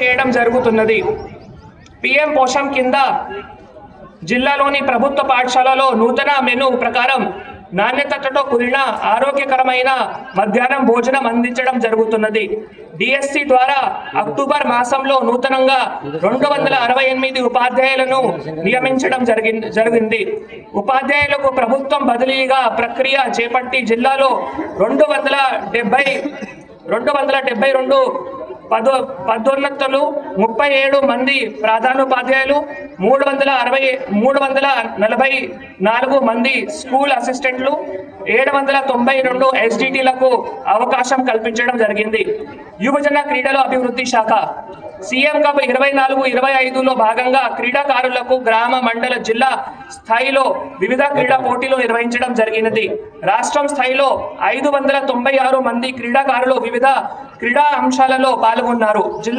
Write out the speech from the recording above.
చేయడం జరుగుతున్నది. పిఎం పోషం కింద జిల్లాలోని ప్రభుత్వ పాఠశాలలో నూతన మెను ప్రకారం నాణ్యతతో కూడిన ఆరోగ్యకరమైన మధ్యాహ్నం భోజనం అందించడం జరుగుతున్నది. డిఎస్సి ద్వారా అక్టోబర్ మాసంలో నూతనంగా రెండు వందల అరవై ఎనిమిది ఉపాధ్యాయులను నియమించడం జరిగింది జరిగింది. ఉపాధ్యాయులకు ప్రభుత్వం బదిలీగా ప్రక్రియ చేపట్టి జిల్లాలో రెండు వందల డెబ్బై రెండు వందల డెబ్బై రెండు పదో పదోన్నతులు ముప్పై ఏడు మంది ప్రధానోపాధ్యాయులు మూడు వందల అరవై మూడు వందల నలభై నాలుగు మంది స్కూల్ అసిస్టెంట్లు ఏడు వందల తొంభై రెండు ఎస్డిటీలకు అవకాశం కల్పించడం జరిగింది. యువజన క్రీడల అభివృద్ధి శాఖ సీఎం కప్ ఇరవై నాలుగు ఇరవై ఐదులో భాగంగా క్రీడాకారులకు గ్రామ మండల జిల్లా స్థాయిలో వివిధ క్రీడా పోటీలు నిర్వహించడం జరిగినది. రాష్ట్రం స్థాయిలో ఐదు వందల తొంభై ఆరు మంది క్రీడాకారులు వివిధ క్రీడా అంశాలలో పాల్గొన్నారు. జిల్లా